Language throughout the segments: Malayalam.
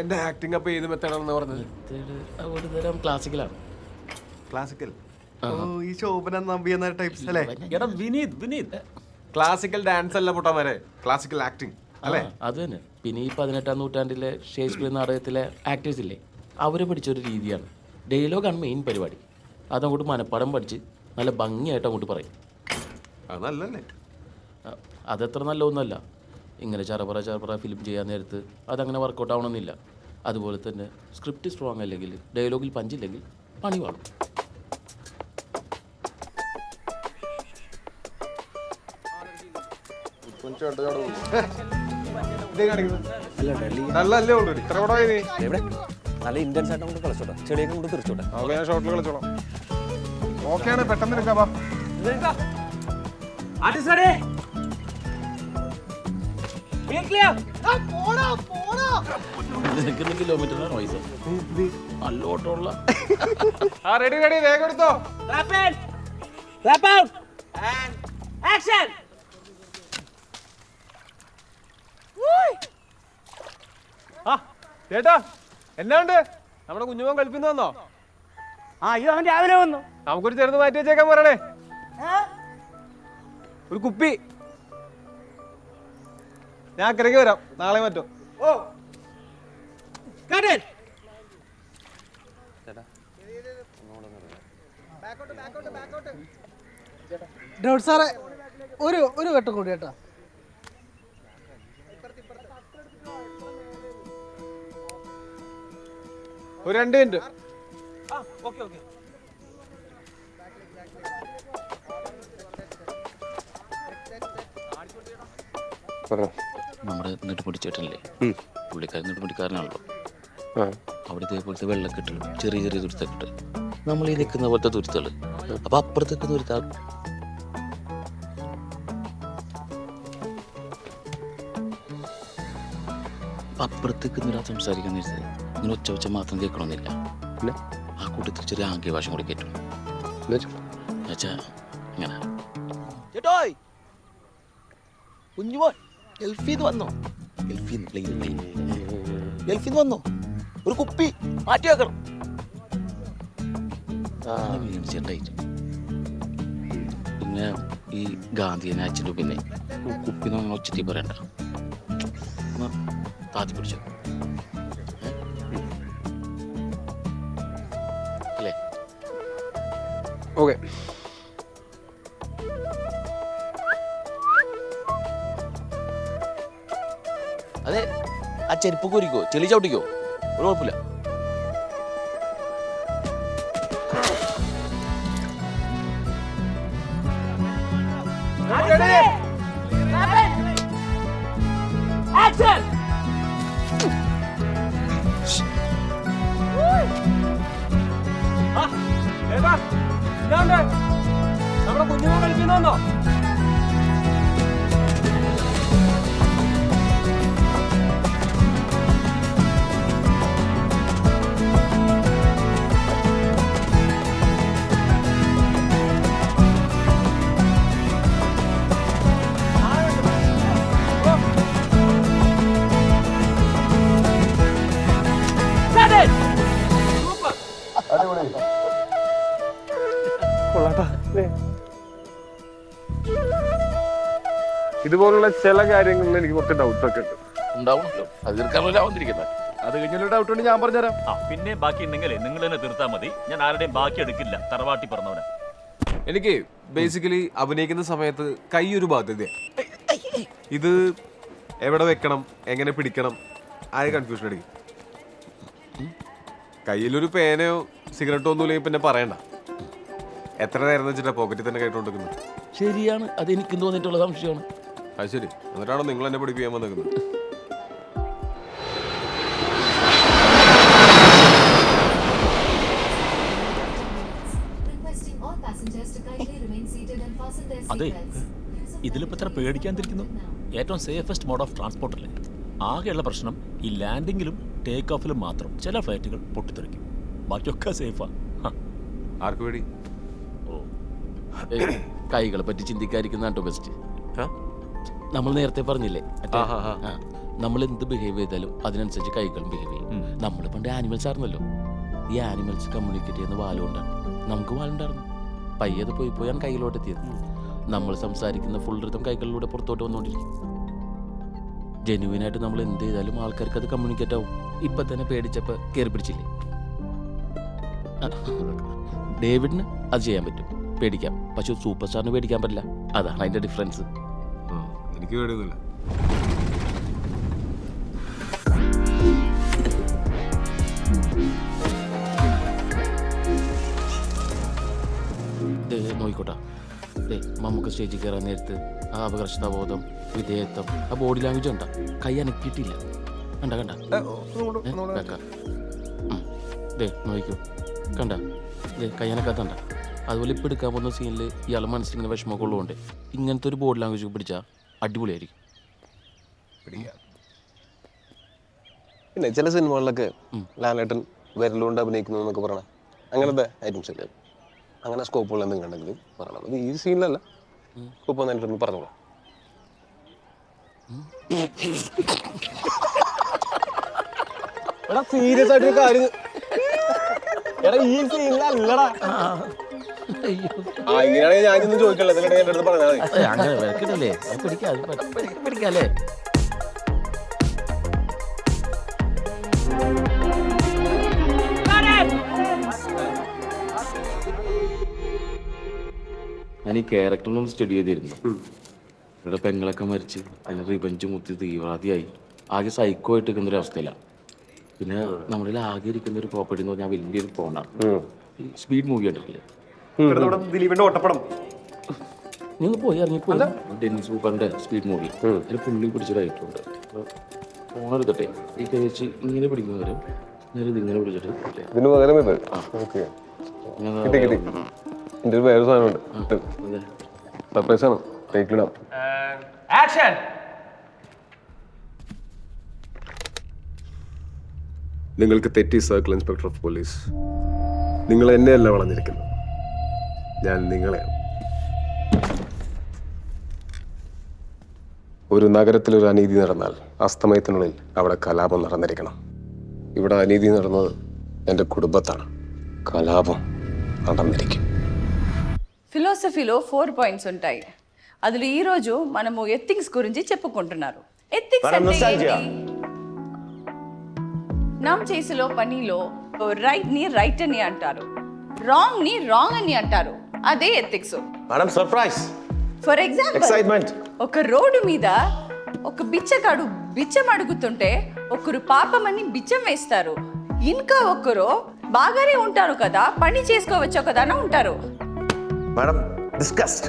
എന്റെ ആക്ടിങ് അപ്പൊ ഏത് മെത്തേഡാണെന്ന് പറഞ്ഞത്. ഒരു തരം. ക്ലാസിക്കലാണ് ക്ലാസിക്കൽ ഓ ഈ ശോഭന നമ്പി എന്ന ടൈപ്സ് അല്ലേ? എടാ വിനീത് വിനീത്. ക്ലാസിക്കൽ ഡാൻസ് അല്ല പൊട്ടാമാരെ ക്ലാസിക്കൽ ആക്ടിംഗ് അല്ലേ? അത് തന്നെ. പിന്നെ ഈ പതിനെട്ടാം നൂറ്റാണ്ടിലെ ഷേക്സ്പിയർ നാടകത്തിലെ ആക്ടേഴ്സ് ഇല്ലേ? അവരെ പഠിച്ചൊരു രീതിയാണ്. ഡയലോഗാണ് മെയിൻ പരിപാടി. അതങ്ങോട്ട് മനപ്പാടം പഠിച്ച് നല്ല ഭംഗിയായിട്ട് അങ്ങോട്ട് പറയും. അത് നല്ലല്ലേ അതത്ര നല്ലതൊന്നുമല്ല. ഇങ്ങനെ ചറപറ ചറപറ ഫിലിം ചെയ്യാൻ നേരത്ത് അതങ്ങനെ വർക്കൗട്ട് ആവണമെന്നില്ല. അതുപോലെ തന്നെ സ്ക്രിപ്റ്റ് സ്ട്രോങ് അല്ലെങ്കിൽ ഡയലോഗിൽ പഞ്ചില്ലെങ്കിൽ പണി വാളും നല്ലല്ലേ ഉള്ളൂ. ഇത്ര കൂടെ നീ. എവിടെ? നല്ല ഇന്റൻസ് ആയിട്ട് കൊണ്ട് കളിച്ചോട്ടെ. ചെളിയൊക്കെ കൊണ്ട് തിരിച്ചോട്ടെ. നമുക്ക് ഞാൻ ഷോട്ടിൽ കളിച്ചോളാം. ഓക്കെയാണ് പെട്ടെന്ന് എടുക്കാം പൈസ നല്ല ഓട്ടമുള്ള ആ റെഡി റെഡി വേഗം എടുത്തോ. Clap in! Clap out! And action! ആ ചേട്ടാ എന്നാ ഉണ്ട്? നമ്മുടെ കുഞ്ഞുമോൻ കളിപ്പിന്ന് വന്നോ? ആ ഇത് അവൻ രാവിലെ വന്നു. നമുക്കൊരു ചെറുത് മാറ്റി വെച്ചേക്കാൻ പറയണേ ഒരു കുപ്പി. ഞാൻ അക്കരയ്ക്ക് വരാം. നാളെ മറ്റോ. ഓ. It! ഡോട്ട് സാറേ ഒരു ഒരു വട്ടം കൂടി കേട്ടോ. ഒരു രണ്ട് മിനിറ്റ്. നമ്മുടെ നെടുമുടിച്ചേട്ടനല്ലേ പുള്ളിക്കാരൻ നെടുമുടിക്കാരനാണല്ലോ അവിടെ ഇതേപോലത്തെ വെള്ളക്കെട്ടുകൾ ചെറിയ ചെറിയ തുരുത്തക്കെട്ട് നമ്മൾ ഈ നിൽക്കുന്ന പോലത്തെ തുരുത്തുകൾ. അപ്പൊ അപ്പുറത്തേക്ക് നിൽക്കുന്ന അപ്പുറത്തേക്ക് നിരാ സംസാരിക്കാൻ നേരത്ത് ഇങ്ങനെ ഒച്ച ഒച്ച മാത്രം കേൾക്കണമെന്നില്ല. പിന്നെ? ആ കൂട്ടത്തിൽ ചെറിയ ആംഗ്യ ഭാഷ കൂടി കേട്ടു. എന്നുവെച്ചാ ഇങ്ങനെ. ചേട്ടോയ്! കുഞ്ഞുമോൻ ഗൾഫീന്ന് വന്നോ ഗൾഫീന്ന് പ്ലെയിൻ പ്ലെയിൻ ഗൾഫീന്ന് വന്നോ ഒരു കുപ്പി മാറ്റി വെക്കണം ചെറുതായിട്ട് പിന്നെ ഈ ഗാന്ധിയനെ അച്ഛന്റെ പിന്നെ കുപ്പി നമ്മൾ ഒച്ചത്തി പറയണ്ട താത്തി പിടിച്ചോ? അല്ലേ ഓക്കെ അതെ ആ ചെരുപ്പ് കുരിക്കോ? ചെളി ചവിട്ടിക്കോ? ഒരു കുഴപ്പമില്ല. നമ്മുടെ കുഞ്ഞുങ്ങൾ കളിപ്പിന്ന് ഇതുപോലുള്ള ചില കാര്യങ്ങളിൽ എനിക്ക് കുറച്ച് ഡൗട്ട്സ് ഒക്കെ ഉണ്ട്. അത് തീർക്കാനല്ല വന്നിരിക്കുന്നത് അത് കഴിഞ്ഞൊരു ഡൗട്ട് ഉണ്ട് ഞാൻ പറഞ്ഞുതരാം. ആ പിന്നെ ബാക്കി ഉണ്ടെങ്കിലേ നിങ്ങൾ തന്നെ തീർത്താൽ മതി. ഞാൻ ആരുടെയും ബാക്കി എടുക്കില്ല തറവാട്ടി പറഞ്ഞവനെ എനിക്ക് ബേസിക്കലി അഭിനയിക്കുന്ന സമയത്ത് കൈ ഒരു ബാധ്യത. ഇത് എവിടെ വെക്കണം എങ്ങനെ പിടിക്കണം ആയ കൺഫ്യൂഷൻ അടിക്കും കയ്യിലൊരു പേനയോ സിഗരറ്റോ ഒന്നും ഇല്ലെങ്കിൽ പിന്നെ പറയണ്ട. എത്ര നേരം വെച്ചിട്ടാ പോക്കറ്റിൽ തന്നെ കേട്ടോണ്ടിരിക്കുന്നത് ശരിയാണ് അത് എനിക്കും തോന്നിയിട്ടുള്ള സംശയമാണ്. അത് ശരി. എന്നിട്ടാണോ നിങ്ങൾ എന്നെ പഠിപ്പിക്കാൻ വന്നിരിക്കുന്നത് അതെ. ഇതിലിപ്പോ എത്ര പേടിക്കാൻ തിരിക്കുന്നു ഏറ്റവും സേഫസ്റ്റ് മോഡ് ഓഫ് ട്രാൻസ്പോർട്ട് അല്ലേ? ആകെയുള്ള പ്രശ്നം ഈ ലാൻഡിങ്ങിലും ടേക്ക് ഓഫിലും മാത്രം ചില ഫ്ലൈറ്റുകൾ പൊട്ടിത്തെറിക്കും. ബാക്കിയൊക്കെ സേഫാ ആർക്ക് വേണ്ടി ഓ. കൈകളെ പറ്റി ചിന്തിക്കാതിരിക്കുന്ന ടോ ബെസ്റ്റ് നമ്മൾ നേരത്തെ പറഞ്ഞില്ലേ? മറ്റേ-. ആ, നമ്മൾ എന്ത് ബിഹേവ് ചെയ്താലും അതിനനുസരിച്ച് കൈകളും ബിഹേവ് ചെയ്യും. നമ്മൾ പണ്ട് ആനിമൽസ് ആയിരുന്നല്ലോ. ഈ ആനിമൽസ് കമ്മ്യൂണിക്കേറ്റ് ചെയ്യുന്ന വാലുകൊണ്ടാണ് നമുക്ക് വാലുണ്ടായിരുന്നു അത് പോയി പോയാണ് കൈകളോട്ട് എത്തിയത്. നമ്മൾ സംസാരിക്കുന്ന ഫുൾ ഋതം കൈകളിലൂടെ പുറത്തോട്ട് വന്നുകൊണ്ടിരിക്കും. ജെന്യുവിനായിട്ട് നമ്മൾ എന്ത് ചെയ്താലും ആൾക്കാർക്ക് അത് കമ്മ്യൂണിക്കേറ്റ് ആവും. ഇപ്പൊ തന്നെ പേടിച്ചപ്പോ കയറി പിടിച്ചില്ലേ? ഡേവിഡിന് അത് ചെയ്യാൻ പറ്റും. പേടിക്കാം. പക്ഷെ സൂപ്പർ സ്റ്റാറിന് പേടിക്കാൻ പറ്റില്ല. അതാണ് അതിന്റെ ഡിഫറൻസ് എനിക്ക് പേടിയൊന്നുമില്ല. ദേ നോയിക്കോട്ടെ ദേ മമ്മൂക്ക് സ്റ്റേജിൽ കയറാൻ നേരത്ത് ആ അപകർഷതാബോധം വിധേയത്വം ആ ബോഡി ലാംഗ്വേജ് കണ്ട. കൈ അനക്കിയിട്ടില്ല. കണ്ട കണ്ട. ദേ നോയിക്കോ കണ്ട? ദേ കൈ അനക്കാത്തണ്ട അതുപോലെ ഇപ്പം എടുക്കാൻ പോകുന്ന സീനിൽ ഇയാൾ മനസ്സിലിങ്ങനെ വിഷമമൊക്കെ ഉള്ളതുകൊണ്ട് ഇങ്ങനത്തെ ഒരു ബോഡി ലാംഗ്വേജ് പിടിച്ചാൽ അടിപൊളിയായിരിക്കും. പിന്നെ ചില സിനിമകളിലൊക്കെ ലാലേട്ടൻ വിരലുകൊണ്ട് അഭിനയിക്കുന്നു എന്നൊക്കെ പറയണ. അങ്ങനത്തെ ഐറ്റംസ് ഇല്ലേ അങ്ങനെ സ്കോപ്പുകൾ എന്തെങ്കിലും ഉണ്ടെങ്കിൽ പറയണം. അത് ഈ സീനിലല്ല സ്കോപ്പ് വന്നിട്ട് പറഞ്ഞോളാം. എടാ സീരിയസ് ആയിട്ട് കാര്യം. എടാ ഈ സീനിലല്ലടാ ആ. ഇങ്ങനെയാണെങ്കിൽ ഞാനൊന്നും ചോദിക്കല്ലോ ഇതിനിടെ എന്റെ അടുത്ത് പറഞ്ഞാൽ മതി. ഏ, അങ്ങനെ വിലക്കിടല്ലേ? അത് പിടിക്കാം അത് പ- പിടി- പിടിക്കാല്ലേ? ഞാൻ ഈ ക്യാരക്ടറിനും സ്റ്റഡി ചെയ്തിരുന്നു. ഇവിടെ പെങ്ങളൊക്കെ മരിച്ച് അതിന് റിവഞ്ച് മുത്തി തീവ്രവാദിയായി. ആകെ സൈക്കോ ആയിട്ട് നിൽക്കുന്ന ഒരു അവസ്ഥയിലാണ് പിന്നെ നമ്മളിൽ ആകെ ഇരിക്കുന്ന ഒരു പ്രോപ്പർട്ടി എന്ന് പറഞ്ഞാൽ വലിയൊരു ഫോണാണ് സ്പീഡ് മൂവി കണ്ടിട്ടില്ലേ? ഇവിടെ ദിലീപിന്റെ ഓട്ടപ്പടം. നീ ഒന്ന് പോയി ഇറങ്ങിപ്പോയി ഡെന്നിസ് സ്പീഡ് മൂവി അതിൽ പുള്ളി പിടിച്ചൊരായിട്ടുണ്ട് ഫോണെടുത്തിട്ടെ ഈ കഴിച്ച് ഇങ്ങനെ പിടിക്കുന്നവരും നേരെ ഇങ്ങനെ പിടിച്ചിട്ട് ഇല്ലേ? ഇതിന് പകരം ഇത്. ഓക്കെ. ഇങ്ങനെ കിട്ടി കിട്ടി. എന്റെ ഒരു വേറെ സാധനമുണ്ട് സർപ്രൈസ് ആണ്. ടേക്കിലിടാം ആക്ഷൻ നിങ്ങൾക്ക് തെറ്റി സർക്കിൾ ഇൻസ്പെക്ടർ ഓഫ് പോലീസ് നിങ്ങൾ എന്നെയല്ല വളഞ്ഞിരിക്കുന്നത്. ഞാൻ നിങ്ങളെ ഒരു നഗരത്തിൽ ഒരു അനീതി നടന്നാൽ അസ്തമയത്തിനുള്ളിൽ അവിടെ കലാപം നടന്നിരിക്കണം. ഇവിടെ അനീതി നടന്നത് എന്റെ കുടുംബത്താണ്. കലാപം നടന്നിരിക്കും. ഫിലോസഫിലോ ഫോർ പോയിന്റ്സ് ഉണ്ടായി. അതിൽ ഈ രോജു മനമു എത്തിങ്സ് గురించి చెప్పుకుంటున్నారు ఎత్తింగ్స్ అంటే నామ్ చేసిలో పనిలో రైట్ ని రైట్ అని అంటారు రాంగ్ ని రాంగ్ అని అంటారు అదే ethics madam surprise for example excitement ఒక రోడ్డు మీద ఒక బిచ్చగాడు బిచ్చం అడుగుతుంటే ఒకరు పాపమని బిచ్చం వేస్తారు. ఇంకా ఒకరు బాగానే ఉంటారు కదా పని చేసుకోవచ్చు కదా అని ఉంటారు. Madam discussed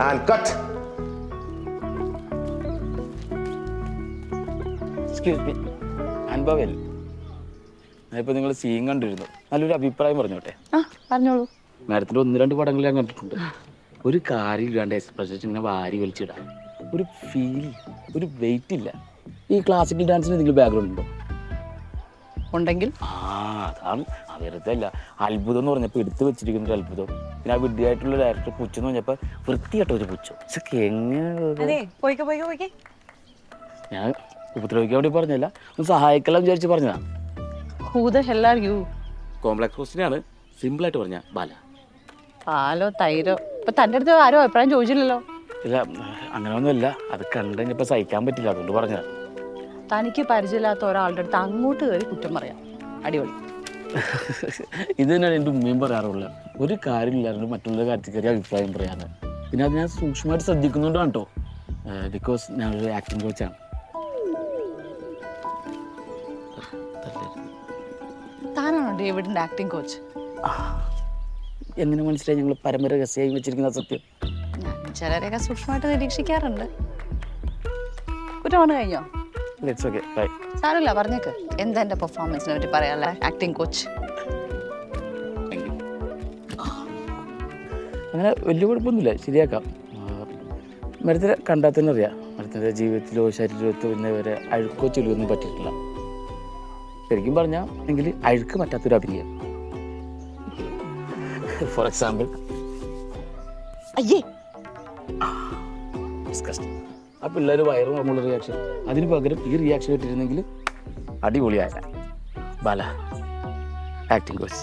and cut excuse me and bowel ഞാനിപ്പോൾ നിങ്ങൾ സീൻ കണ്ടിരുന്നു. നല്ലൊരു അഭിപ്രായം പറഞ്ഞോട്ടെ? ആ പറഞ്ഞോളൂ. മാഡത്തിന്റെ ഒന്ന് രണ്ട് പടങ്ങൾ ഞാൻ കണ്ടിട്ടുണ്ട്. ഒരു കാര്യമില്ലാണ്ട് എക്സ്പ്രഷൻ ഇങ്ങനെ വാരി വലിച്ചിടാം ഒരു ഫീൽ ഒരു വെയിറ്റ് ഇല്ല. ഈ ക്ലാസിക്കൽ ഡാൻസിന് എന്തെങ്കിലും ബാക്ക്ഗ്രൗണ്ട് ഉണ്ടോ? ഉണ്ടെങ്കിൽ? ആ അതാണ്. വെറുതെ അല്ല. അത്ഭുതം എന്ന് പറഞ്ഞപ്പോൾ എടുത്തു വെച്ചിരിക്കുന്ന ഒരു അത്ഭുതം. പിന്നെ ആ വിഡ്ഢിയായിട്ടുള്ള ഡയറക്ടർ പുച്ഛം എന്ന് പറഞ്ഞപ്പോ വൃത്തിയായിട്ട് ഒരു പുച്ഛം. എങ്ങനെ അതെ ഞാൻ ഉപദ്രവിക്കാൻ വേണ്ടി പറഞ്ഞല്ല ഒന്ന് സഹായിக்கலாம் വിചാരിച്ച് പറഞ്ഞതാണ് who the hell are you. Complex ക്വസ്റ്റിനാണ് സിമ്പിളായിട്ട് പറഞ്ഞ ബാല. പാലോ തൈരോ? ഇപ്പൊ തന്റെ അടുത്ത് ആരോ അഭിപ്രായം ചോദിച്ചില്ലല്ലോ. ഇല്ല അങ്ങനെയൊന്നുമില്ല. അത് കണ്ടു സഹിക്കാൻ പറ്റില്ല. അതുകൊണ്ട് പറഞ്ഞ തനിക്ക് പരിചയമില്ലാത്ത ഒരാളുടെ അടുത്ത് അങ്ങോട്ട് കയറി കുറ്റം പറയാം. അടിപൊളി. ഇത് തന്നെയാണ് എന്റെ ഉമ്മയും പറയാറുള്ളത്. ഒരു കാര്യമില്ലാണ്ട് മറ്റുള്ള കാര്യത്തിൽ കയറി അഭിപ്രായം പറയാറ് പിന്നെ അത് ഞാൻ സൂക്ഷ്മമായിട്ട് ശ്രദ്ധിക്കുന്നുണ്ടാണ് കേട്ടോ. ബിക്കോസ് ഞാനൊരു ആക്ടിംഗ് കോച്ചാണ് ഡേവിഡിന്റെ ആക്ടിംഗ് കോച്ച് എങ്ങനെ മനസ്സിലായി ഞങ്ങൾ പരമരഹസ്യമായി വെച്ചിരിക്കുന്ന സത്യം? ഞാൻ ചിലരെയൊക്കെ സൂക്ഷ്മമായിട്ട് നിരീക്ഷിക്കാറുണ്ട്. കുറ്റമാണ് കഴിഞ്ഞോ? ഇറ്റ്സ് ഓക്കെ ബൈ സാരമില്ല പറഞ്ഞേക്ക്. എന്താ എന്റെ പെർഫോമൻസിനെ പറ്റി പറയാനുള്ള ആക്ടിംഗ് കോച്ച് അങ്ങനെ വലിയ കുഴപ്പമൊന്നുമില്ല ശരിയാക്കാം. മരത്തിനെ കണ്ടാൽ തന്നെ അറിയാം. മരത്തിന്റെ ജീവിതത്തിലോ ശരീരത്തിലോ ഇന്നേ വരെ അഴുക്കോ ചെളിയൊന്നും പറ്റിയിട്ടില്ല. ശരിക്കും പറഞ്ഞാൽ എങ്കിൽ അഴുക്ക് പറ്റാത്തൊരു അഭിനയം. ഫോർ എക്സാമ്പിൾ അയ്യേ. ആ പിള്ളേർ വയറും അങ്ങുള്ള റിയാക്ഷൻ അതിന് പകരം ഈ റിയാക്ഷൻ ഇട്ടിരുന്നെങ്കിൽ അടിപൊളിയായ ബാല. Acting coach